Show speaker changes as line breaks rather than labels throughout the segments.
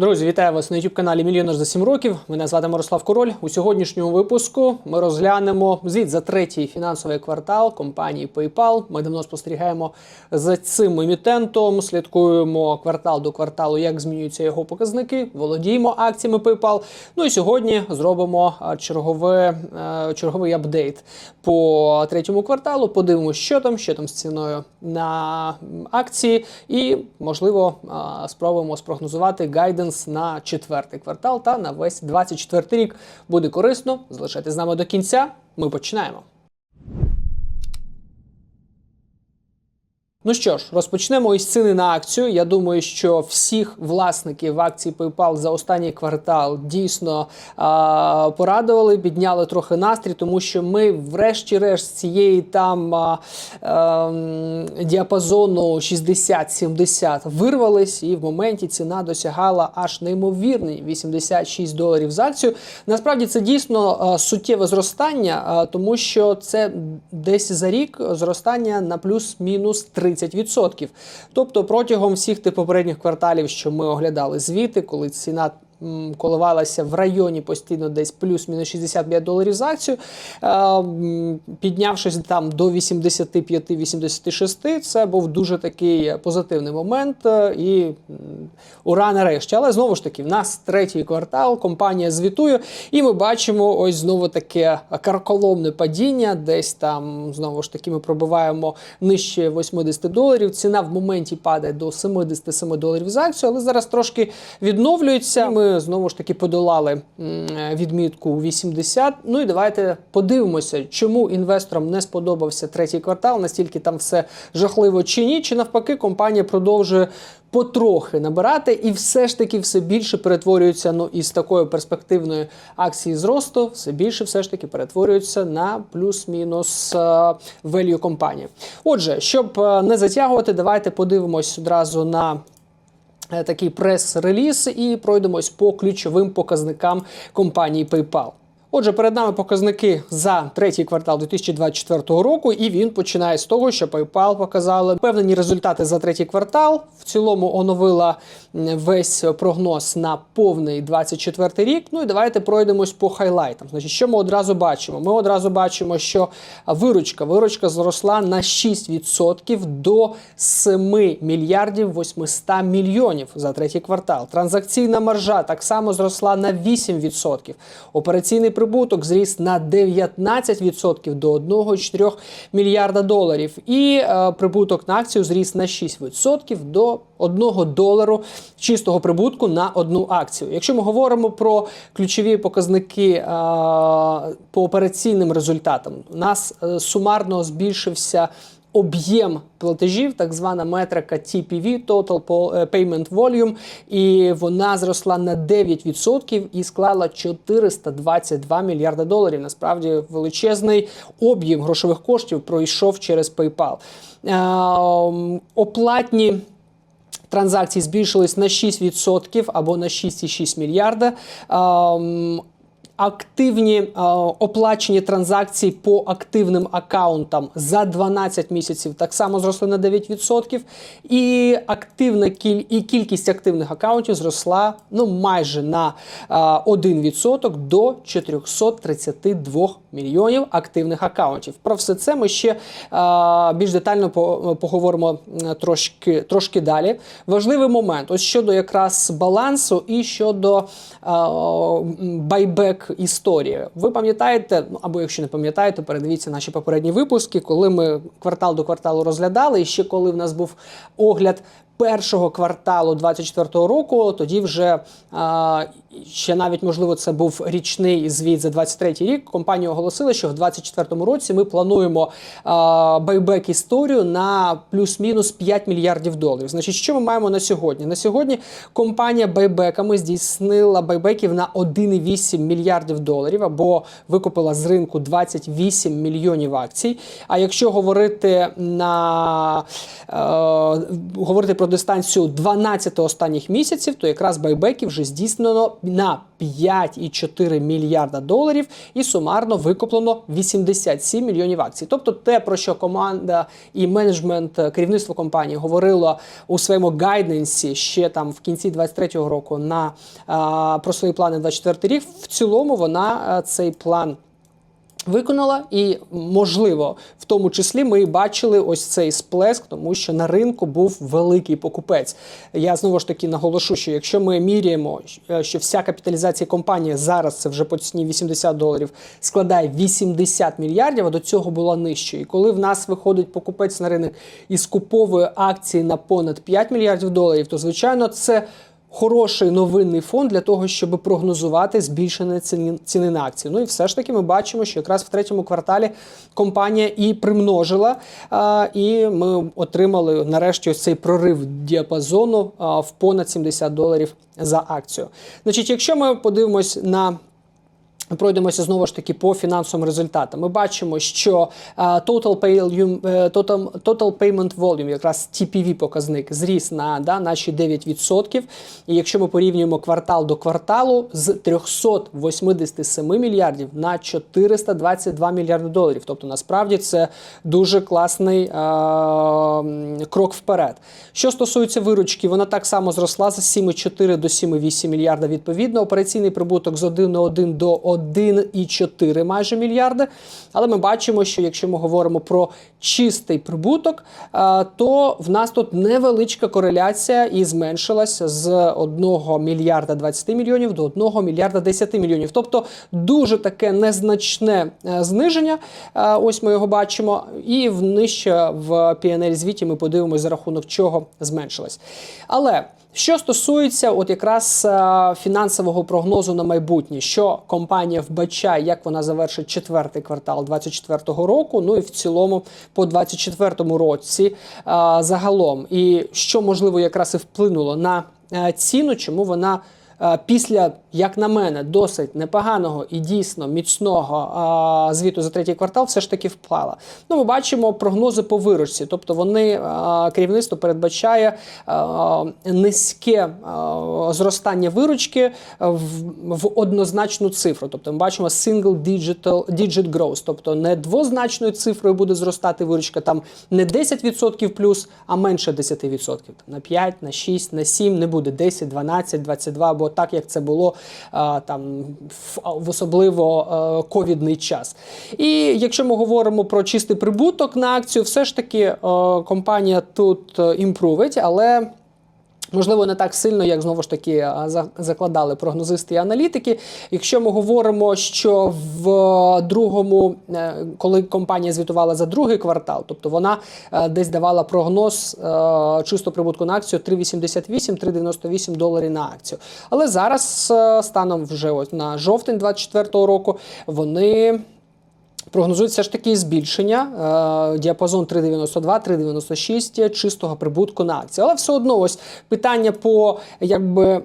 Друзі, вітаю вас на youtube каналі Мільйонер за 7 років. Мене звати Мирослав Король. У сьогоднішньому випуску ми розглянемо звіт за третій фінансовий квартал компанії PayPal. Ми давно спостерігаємо за цим емітентом, слідкуємо квартал до кварталу, як змінюються його показники, володіємо акціями PayPal. Ну і сьогодні зробимо чергове, черговий апдейт по третьому кварталу. Подивимося, що там, що там з ціною на акції, і можливо спробуємо спрогнозувати гайденс на четвертий квартал та на весь 24 рік. Буде корисно. Залишайтесь з нами до кінця. Ми починаємо. Ну що ж, розпочнемо із ціни на акцію. Я думаю, що всіх власників акцій PayPal за останній квартал дійсно а, порадували, підняли трохи настрій, тому що ми, врешті-решт, з цієї там а, ем, діапазону 60-70 вирвались, і в моменті ціна досягала аж неймовірні 86 доларів за акцію. Насправді це дійсно а, суттєве зростання, а, тому що це десь за рік зростання на плюс-мінус 30%. Тобто протягом всіх тих попередніх кварталів, що ми оглядали звіти, коли ціна коливалася в районі постійно десь плюс-мінус 65 доларів за акцію, е, піднявшись там до 85-86, це був дуже такий позитивний момент е, і ура нарешті. Але знову ж таки, в нас третій квартал, компанія звітує, і ми бачимо ось знову таке карколомне падіння. Десь там знову ж таки ми пробиваємо нижче 80 доларів. Ціна в моменті падає до 77 доларів за акцію, але зараз трошки відновлюється. Ми знову ж таки подолали відмітку 80. Ну і давайте подивимося, чому інвесторам не сподобався третій квартал, настільки там все жахливо чи ні, чи навпаки, компанія продовжує. Потрохи набирати, і все ж таки все більше перетворюється ну із такої перспективної акції зросту, все більше все ж таки перетворюється на плюс-мінус е, value компанії. Отже, щоб е, не затягувати, давайте подивимось одразу на. Такий прес-реліз і пройдемось по ключовим показникам компанії PayPal. Отже, перед нами показники за третій квартал 2024 року, і він починає з того, що PayPal показали певні результати за третій квартал. В цілому оновила весь прогноз на повний 24 рік. Ну і давайте пройдемось по хайлайтам. Значить, що ми одразу бачимо? Ми одразу бачимо, що виручка виручка зросла на 6% до 7 мільярдів 800 мільйонів за третій квартал. Транзакційна маржа так само зросла на 8%. Операційний прибуток зріс на 19% до 1,4 мільярда доларів. І е, прибуток на акцію зріс на 6% до 1 долару чистого прибутку на одну акцію. Якщо ми говоримо про ключові показники е, по операційним результатам, у нас е, сумарно збільшився об'єм платежів, так звана метрика TPV, Total Payment Volume, і вона зросла на 9% і склала 422 мільярда доларів. Насправді величезний об'єм грошових коштів пройшов через PayPal. Е, Оплатні транзакції збільшились на 6% або на 6,6 мільярда. Активні е, оплачені транзакції по активним акаунтам за 12 місяців так само зросли на 9%. І активна кіль... і кількість активних акаунтів зросла ну майже на е, 1% до 432 мільйонів активних акаунтів. Про все це ми ще е, більш детально по- поговоримо трошки, трошки далі. Важливий момент ось щодо якраз балансу і щодо е, історії. Ви пам'ятаєте, ну або якщо не пам'ятаєте, передивіться наші попередні випуски, коли ми квартал до кварталу розглядали, і ще коли в нас був огляд. Першого кварталу 24-го року, тоді вже а, ще навіть можливо це був річний звіт за 23-й рік. Компанія оголосила, що в 24-му році ми плануємо а, байбек історію на плюс-мінус 5 мільярдів доларів. Значить, що ми маємо на сьогодні? На сьогодні компанія байбеками здійснила байбеків на 1,8 мільярдів доларів або викупила з ринку 28 мільйонів акцій. А якщо говорити на е, говорити про дистанцію 12 останніх місяців, то якраз байбеків вже здійснено на 5,4 мільярда доларів і сумарно викуплено 87 мільйонів акцій. Тобто, те, про що команда і менеджмент е, керівництво компанії говорило у своєму гайденсі ще там в кінці 23-го року на а, про свої плани 24 рік. В цілому вона а, цей план. Виконала, і можливо, в тому числі ми бачили ось цей сплеск, тому що на ринку був великий покупець. Я знову ж таки наголошу, що якщо ми міряємо, е, що вся капіталізація компанії зараз це вже по ціні 80 доларів, складає 80 мільярдів, а до цього була нижче. І коли в нас виходить покупець на ринок і скуповує акції на понад 5 мільярдів доларів, то звичайно це хороший новинний фон для того, щоб прогнозувати збільшення ціни, на акції. Ну і все ж таки ми бачимо, що якраз в третьому кварталі компанія і примножила, і ми отримали нарешті ось цей прорив діапазону в понад 70 доларів за акцію. Значить, якщо ми подивимось на Пройдемося знову ж таки по фінансовим результатам. Ми бачимо, що е, total, pay, е, total, total payment volume, якраз TPV показник, зріс на да, наші 9%. І якщо ми порівнюємо квартал до кварталу з 387 мільярдів на 422 мільярди доларів. Тобто, насправді це дуже класний е, крок вперед. Що стосується виручки, вона так само зросла з 7,4 до 7,8 мільярда відповідно. Операційний прибуток з 1,1 до 1,4 майже мільярди. Але ми бачимо, що якщо ми говоримо про чистий прибуток, е, то в нас тут невеличка кореляція і зменшилася з 1 мільярда 20 мільйонів до 1 мільярда 10 мільйонів. Тобто дуже таке незначне е, зниження. Е, Ось ми його бачимо. І в нижче в PNL звіті ми подивимося, за рахунок чого зменшилось. Але що стосується от якраз е, фінансового прогнозу на майбутнє, що компанія вбачає, як вона завершить четвертий квартал 2024 року, ну і в цілому по 2024 році е, загалом, і що можливо якраз і вплинуло на е, ціну, чому вона. Після, як на мене, досить непоганого і дійсно міцного а, звіту за третій квартал, все ж таки впала. Ну, ми бачимо прогнози по виручці, тобто вони а, керівництво передбачає а, низьке а, зростання виручки в, в однозначну цифру. Тобто ми бачимо single digital, digit growth, тобто не двозначною цифрою буде зростати виручка, там не 10% плюс, а менше 10%. Там, на 5, на 6, на 7 не буде 10, 12, 22, або так, як це було там в, особливо е, ковідний час. І якщо ми говоримо про чистий прибуток на акцію, все ж таки е, компанія тут е, імпровить, але. Можливо, не так сильно, як знову ж таки закладали прогнозисти і аналітики. Якщо ми говоримо, що в другому, е, коли компанія звітувала за другий квартал, тобто вона е, десь давала прогноз е, чисто прибутку на акцію 3,88-3,98 доларів на акцію. Але зараз, е, станом вже на жовтень 24-го року, вони. Прогнозують все ж таки збільшення е, діапазон 3,92-3,96 чистого прибутку на акції. Але все одно ось питання по якби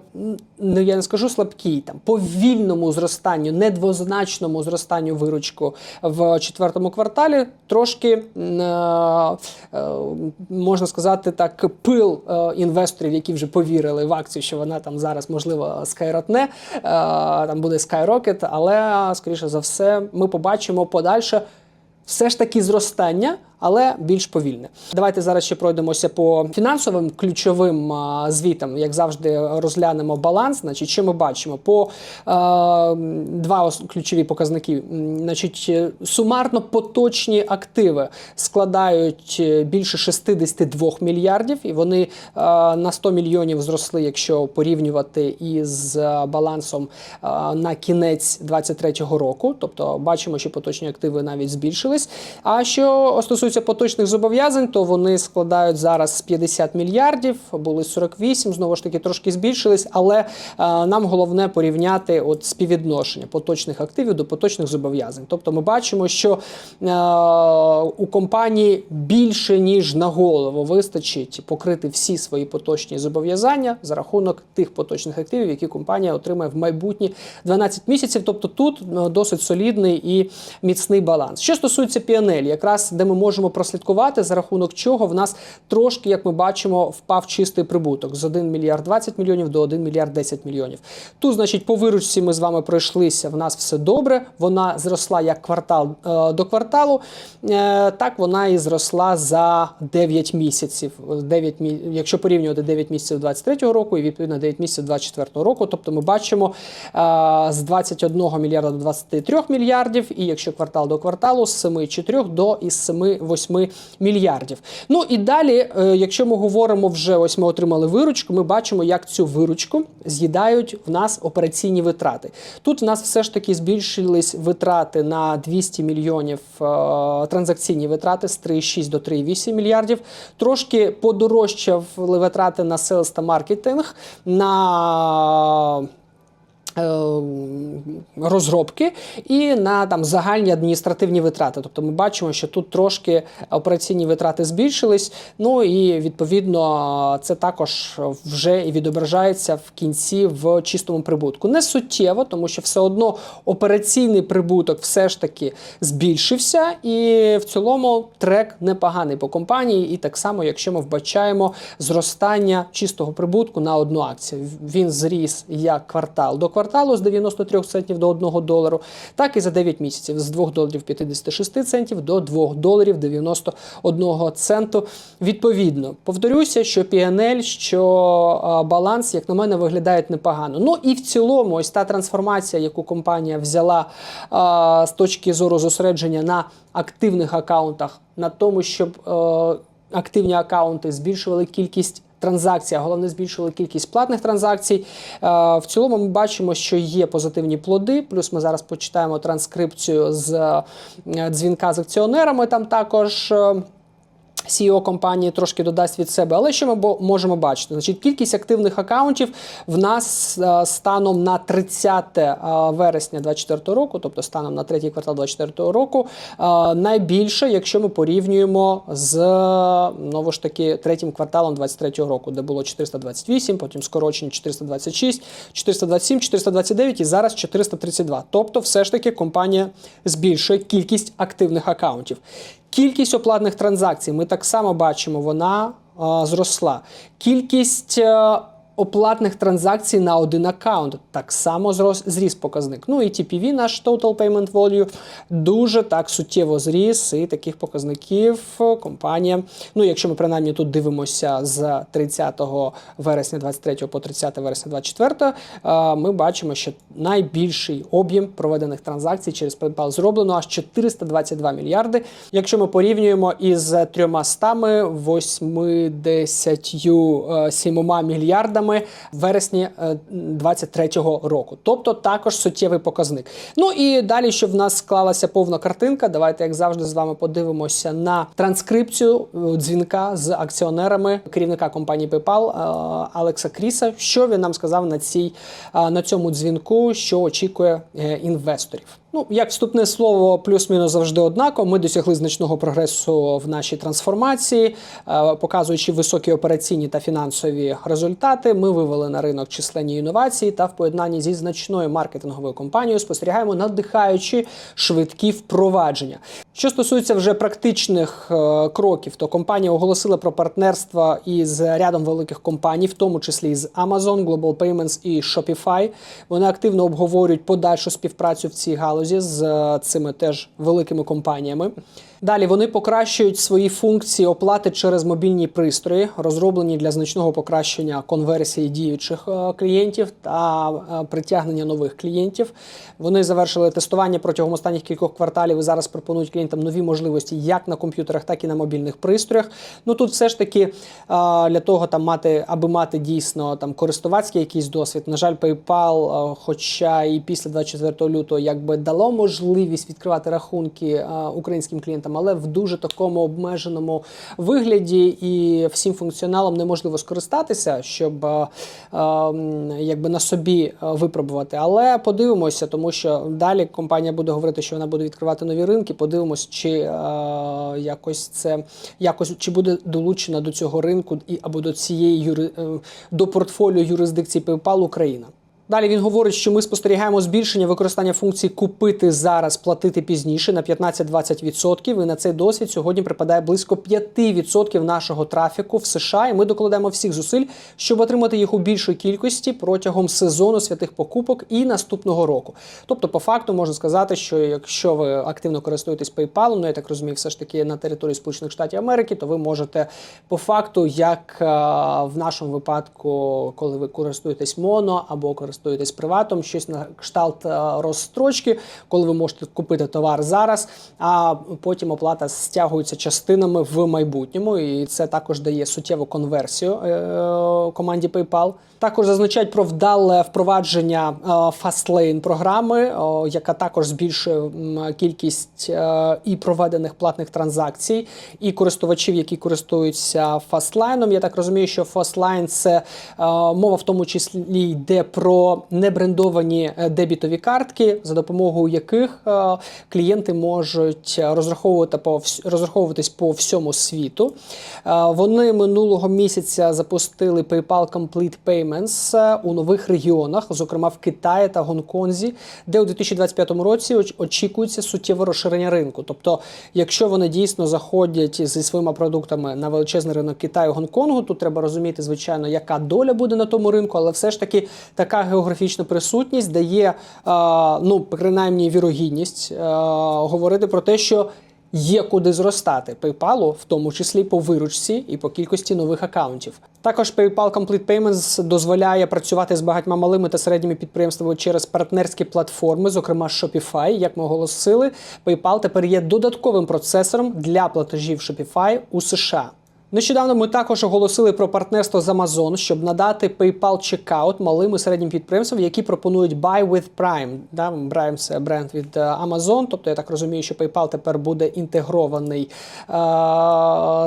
ну, я не скажу слабкій, там повільному зростанню, недвозначному зростанню виручку в четвертому кварталі трошки е, е, можна сказати так, пил е, інвесторів, які вже повірили в акцію, що вона там зараз можливо скайротне, е, там буде Skyrocket, але скоріше за все ми побачимо подальше все ж таки зростання, але більш повільне. Давайте зараз ще пройдемося по фінансовим ключовим звітам, як завжди, розглянемо баланс. Значить, що ми бачимо? По а, два ключові показники. Значить, е, сумарно поточні активи складають е, більше 62 мільярдів, і вони а, на 100 мільйонів зросли, якщо порівнювати із балансом а, на кінець 2023 року. Тобто бачимо, що поточні активи навіть збільшились. А що стосується поточних зобов'язань, то вони складають зараз 50 мільярдів, були 48, знову ж таки трошки збільшились, але е, нам головне порівняти от співвідношення поточних активів до поточних зобов'язань. Тобто ми бачимо, що е, у компанії більше ніж на голову вистачить покрити всі свої поточні зобов'язання за рахунок тих поточних активів, які компанія отримає в майбутні 12 місяців. Тобто тут е, досить солідний і міцний баланс. Що стосується PNL, якраз де ми можемо можемо прослідкувати, за рахунок чого в нас трошки, як ми бачимо, впав чистий прибуток з 1 мільярд 20 мільйонів до 1 мільярд 10 мільйонів. Тут, значить, по виручці ми з вами пройшлися. В нас все добре. Вона зросла як квартал е, до кварталу. Е, так вона і зросла за 9 місяців. 9, мі- якщо порівнювати 9 місяців 23 року і відповідно 9 місяців 24 року. Тобто ми бачимо е, з 21 мільярда до 23 мільярдів, і якщо квартал до кварталу, з 7,4 до із 7-8 мільярдів. Ну і далі, е, якщо ми говоримо вже, ось ми отримали виручку, ми бачимо, як цю виручку з'їдають в нас операційні витрати. Тут в нас все ж таки збільшились витрати на 200 мільйонів е, транзакційні витрати з 3,6 до 3,8 мільярдів. Трошки подорожчали витрати на селс та маркетинг, на розробки і на там загальні адміністративні витрати. Тобто ми бачимо, що тут трошки операційні витрати збільшились. Ну і відповідно це також вже і відображається в кінці в чистому прибутку. Не суттєво, тому що все одно операційний прибуток все ж таки збільшився, і в цілому трек непоганий по компанії. І так само, якщо ми вбачаємо зростання чистого прибутку на одну акцію, він зріс як квартал до кварталу з 93 центів до 1 долару, так і за 9 місяців з 2 доларів 56 центів до 2 доларів 91 центу. Відповідно, повторюся, що PNL, що баланс, як на мене, виглядають непогано. Ну і в цілому, ось та трансформація, яку компанія взяла з точки зору зосередження на активних акаунтах, на тому, щоб е, активні акаунти збільшували кількість. Транзакцій, а головне збільшили кількість платних транзакцій. Е, В цілому ми бачимо, що є позитивні плоди. Плюс ми зараз почитаємо транскрипцію з е, дзвінка з акціонерами. Там також. CEO компанії трошки додасть від себе. Але що ми можемо бачити? Значить, кількість активних акаунтів в нас е, станом на 30 е, вересня 2024 року, тобто станом на третій квартал 2024 року, е, найбільше, якщо ми порівнюємо з знову ж таки третім кварталом 2023 року, де було 428, потім скорочені 426, 427, 429 і зараз 432. Тобто, все ж таки компанія збільшує кількість активних акаунтів. Кількість оплатних транзакцій ми так само бачимо, вона е, зросла. Кількість е, оплатних транзакцій на один аккаунт так само зрос, зріс показник. Ну і TPV, наш Total Payment Volume, дуже так суттєво зріс, і таких показників е, компанія. Ну, якщо ми принаймні тут дивимося з 30 вересня 23 по 30 вересня 24, е, ми бачимо, що найбільший об'єм проведених транзакцій через PayPal зроблено аж 422 мільярди. Якщо ми порівнюємо із 387 мільярдами в вересні 2023 року. Тобто також суттєвий показник. Ну і далі, щоб в нас склалася повна картинка, давайте, як завжди, з вами подивимося на транскрипцію е, дзвінка з акціонерами керівника компанії PayPal е, Алекса Кріса. Що він нам сказав на цій е, на цьому дзвінку, що очікує е, інвесторів. Ну, як вступне слово, плюс-мінус завжди однаково. Ми досягли значного прогресу в нашій трансформації, е, показуючи високі операційні та фінансові результати. Ми вивели на ринок численні інновації та в поєднанні зі значною маркетинговою компанією спостерігаємо надихаючі швидкі впровадження. Що стосується вже практичних е, кроків, то компанія оголосила про партнерство із рядом великих компаній, в тому числі з Amazon, Global Payments і Shopify. Вони активно обговорюють подальшу співпрацю в цій галузі з е, цими теж великими компаніями. Далі вони покращують свої функції оплати через мобільні пристрої, розроблені для значного покращення конверсії діючих е, клієнтів та е, притягнення нових клієнтів. Вони завершили тестування протягом останніх кількох кварталів і зараз пропонують клієнтам нові можливості як на комп'ютерах, так і на мобільних пристроях. Ну тут все ж таки е, для того, там мати, аби мати дійсно там користувацький якийсь досвід. На жаль, PayPal, хоча і після 24 лютого якби дало можливість відкривати рахунки українським клієнтам, але в дуже такому обмеженому вигляді і всім функціоналом неможливо скористатися, щоб е, е, якби на собі е, випробувати. Але подивимося, тому що далі компанія буде говорити, що вона буде відкривати нові ринки. Подивимось, чи е, якось це якось чи буде долучена до цього ринку і або до цієї юри, е, до портфоліо юрисдикції PayPal Україна. Далі він говорить, що ми спостерігаємо збільшення використання функції купити зараз, платити пізніше на 15-20%. І на цей досвід сьогодні припадає близько 5% нашого трафіку в США. І ми докладемо всіх зусиль, щоб отримати їх у більшій кількості протягом сезону святих покупок і наступного року. Тобто, по факту можна сказати, що якщо ви активно користуєтесь PayPal, ну я так розумію, все ж таки на території Сполучених Штатів Америки, то ви можете по факту, як в нашому випадку, коли ви користуєтесь моно або користуєтесь приватом, щось на кшталт е, розстрочки, коли ви можете купити товар зараз, а потім оплата стягується частинами в майбутньому, і це також дає суттєву конверсію е, команді PayPal. Також зазначають про вдале впровадження е, Fastlane програми, яка також збільшує кількість е, і проведених платних транзакцій, і користувачів, які користуються Fastlane. Я так розумію, що Fastlane – це е, мова в тому числі йде про небрендовані е, дебітові картки, за допомогою яких е, клієнти можуть розраховувати по розраховуватись по всьому світу. Е, Вони минулого місяця запустили PayPal Complete Payments у нових регіонах, зокрема в Китаї та Гонконзі, де у 2025 році очікується суттєве розширення ринку. Тобто, якщо вони дійсно заходять зі своїми продуктами на величезний ринок Китаю Гонконгу, тут треба розуміти, звичайно, яка доля буде на тому ринку, але все ж таки така географічна присутність дає, е, ну принаймні, вірогідність е, говорити про те, що Є куди зростати PayPal, в тому числі по виручці і по кількості нових акаунтів. Також PayPal Complete Payments дозволяє працювати з багатьма малими та середніми підприємствами через партнерські платформи, зокрема Shopify. Як ми оголосили, PayPal тепер є додатковим процесором для платежів Shopify у США. Нещодавно ми також оголосили про партнерство з Amazon, щоб надати PayPal Checkout малим і середнім підприємствам, які пропонують Buy with Prime. Да, Prime – це бренд від е, Amazon. Тобто я так розумію, що PayPal тепер буде інтегрований е-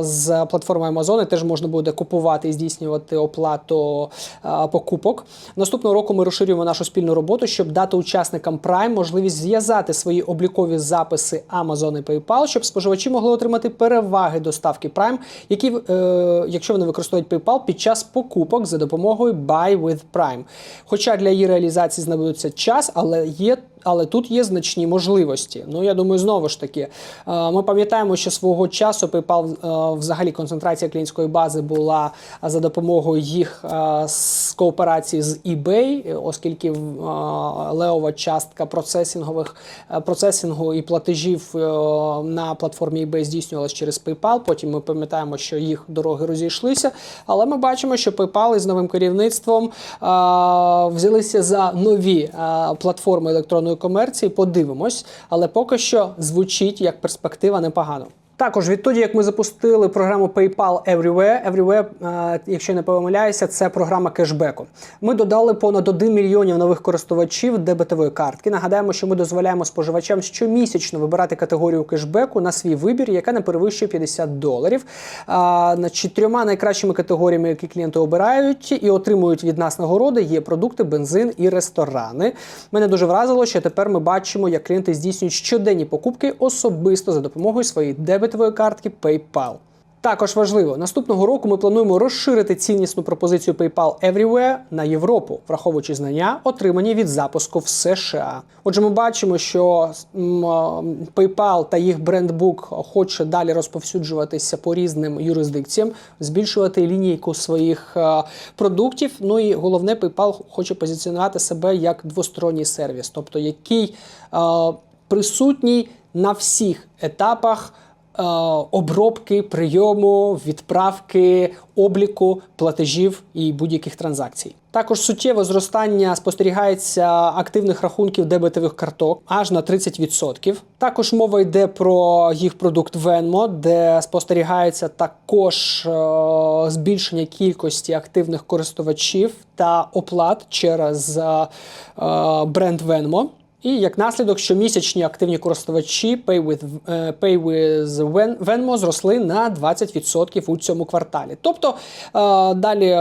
з платформою Amazon. І теж можна буде купувати і здійснювати оплату е- покупок. Наступного року ми розширюємо нашу спільну роботу, щоб дати учасникам Prime можливість зв'язати свої облікові записи Amazon і PayPal, щоб споживачі могли отримати переваги доставки Prime, які, е, якщо вони використовують PayPal під час покупок за допомогою Buy with Prime. Хоча для її реалізації знадобиться час, але є. Але тут є значні можливості. Ну я думаю, знову ж таки, е, ми пам'ятаємо, що свого часу PayPal е, взагалі концентрація клієнтської бази була за допомогою їх е, з кооперації з eBay, оскільки леова частка процесінгових процесінгу і платежів на платформі eBay здійснювалась через PayPal. Потім ми пам'ятаємо, що їх дороги розійшлися. Але ми бачимо, що PayPal із новим керівництвом взялися за нові платформи електронної комерції. Подивимось, але поки що звучить як перспектива непогано. Також відтоді, як ми запустили програму PayPal Everywhere, Everywhere, е, якщо не помиляюся, це програма кешбеку. Ми додали понад 1 мільйонів нових користувачів дебетової картки. Нагадаємо, що ми дозволяємо споживачам щомісячно вибирати категорію кешбеку на свій вибір, яка не перевищує 50 доларів. А, Значить, трьома найкращими категоріями, які клієнти обирають і отримують від нас нагороди, є продукти, бензин і ресторани. Мене дуже вразило, що тепер ми бачимо, як клієнти здійснюють щоденні покупки особисто за допомогою своєї дебетової картки PayPal. Також важливо, наступного року ми плануємо розширити ціннісну пропозицію PayPal Everywhere на Європу, враховуючи знання, отримані від запуску в США. Отже, ми бачимо, що PayPal та їх брендбук хоче далі розповсюджуватися по різним юрисдикціям, збільшувати лінійку своїх продуктів. Ну і головне, PayPal хоче позиціонувати себе як двосторонній сервіс, тобто який присутній на всіх етапах е, обробки, прийому, відправки, обліку платежів і будь-яких транзакцій. Також суттєве зростання спостерігається активних рахунків дебетових карток аж на 30%. Також мова йде про їх продукт Venmo, де спостерігається також е, збільшення кількості активних користувачів та оплат через е, е, бренд Venmo. І як наслідок, щомісячні активні користувачі Pay with, е, Pay with Venmo зросли на 20% у цьому кварталі. Тобто е, далі е,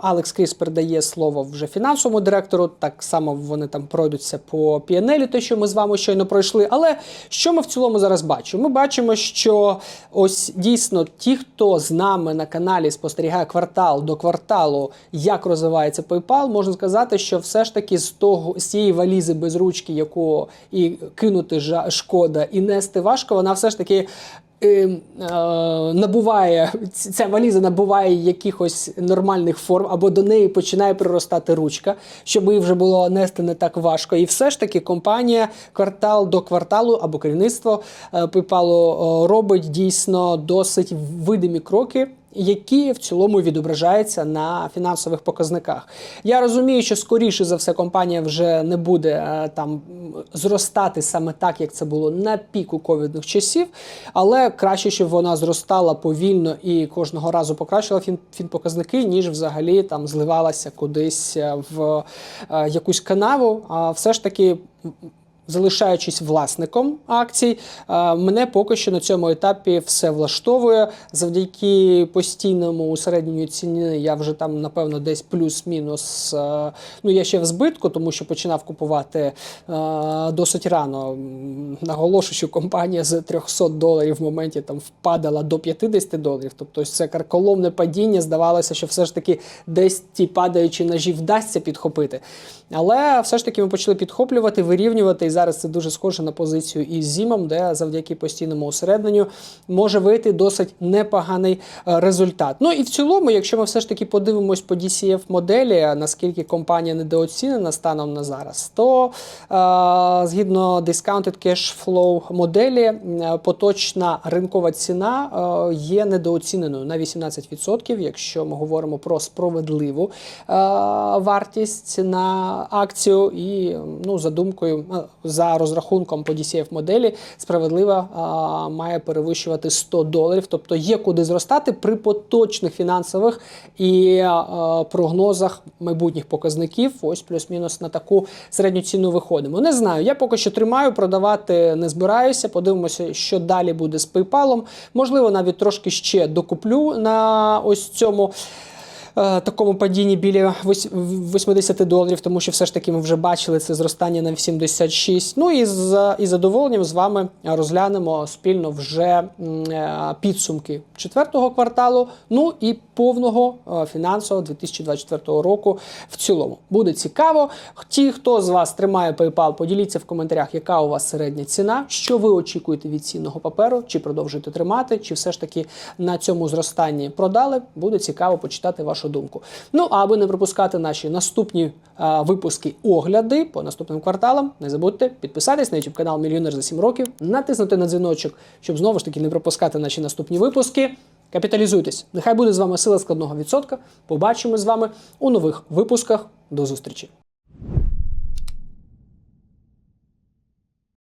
Алекс Кріс передає слово вже фінансовому директору. Так само вони там пройдуться по PNL, те, що ми з вами щойно пройшли. Але що ми в цілому зараз бачимо? Ми бачимо, що ось дійсно ті, хто з нами на каналі спостерігає квартал до кварталу, як розвивається PayPal, можна сказати, що все ж таки з того з цієї валізи без ручки, яку і кинути жа- шкода, і нести важко, вона все ж таки. е, е, Набуває ця валіза набуває якихось нормальних форм, або до неї починає приростати ручка, щоб її вже було нести не так важко. І все ж таки компанія квартал до кварталу або керівництво е, PayPal е, робить дійсно досить видимі кроки які в цілому відображаються на фінансових показниках. Я розумію, що скоріше за все компанія вже не буде е, там зростати саме так, як це було на піку ковідних часів, але краще, щоб вона зростала повільно і кожного разу покращила фін, фінпоказники, ніж взагалі там зливалася кудись е, в е, якусь канаву. А все ж таки. Залишаючись власником акцій, е, мене поки що на цьому етапі все влаштовує. Завдяки постійному усередненню ціни я вже там, напевно, десь плюс-мінус. е, Ну, я ще в збитку, тому що починав купувати е, досить рано. М, Наголошую, що компанія з 300 доларів в моменті там впадала до 50 доларів. Тобто це карколомне падіння. Здавалося, що все ж таки десь ті падаючі ножі вдасться підхопити. Але все ж таки ми почали підхоплювати, вирівнювати. Зараз це дуже схоже на позицію із Зімом, де завдяки постійному усередненню може вийти досить непоганий е, результат. Ну і в цілому, якщо ми все ж таки подивимось по DCF моделі, наскільки компанія недооцінена станом на зараз, то е, згідно Discounted Cash Flow моделі, е, поточна ринкова ціна є недооціненою на 18%, якщо ми говоримо про справедливу вартість на акцію, і ну за думкою, за розрахунком по DCF моделі, справедлива е, має перевищувати 100 доларів, тобто є куди зростати при поточних фінансових і е, прогнозах майбутніх показників. Ось плюс-мінус на таку середню ціну виходимо. Не знаю, я поки що тримаю, продавати не збираюся. Подивимося, що далі буде з PayPal. Можливо, навіть трошки ще докуплю на ось цьому. Е, Такому падінні біля вось- 80 доларів, тому що все ж таки ми вже бачили це зростання на 86. Ну і з із задоволенням з вами розглянемо спільно вже е, підсумки четвертого кварталу, ну і повного е, фінансового 2024 року в цілому. Буде цікаво. Ті, хто з вас тримає PayPal, поділіться в коментарях, яка у вас середня ціна, що ви очікуєте від цінного паперу, чи продовжуєте тримати, чи все ж таки на цьому зростанні продали. Буде цікаво почитати вашу думку. Ну а аби не пропускати наші наступні а, випуски огляди по наступним кварталам, не забудьте підписатись на YouTube канал Мільйонер за 7 років, натиснути на дзвіночок, щоб знову ж таки не пропускати наші наступні випуски. Капіталізуйтесь. Нехай буде з вами сила складного відсотка. Побачимо з вами у нових випусках. До зустрічі!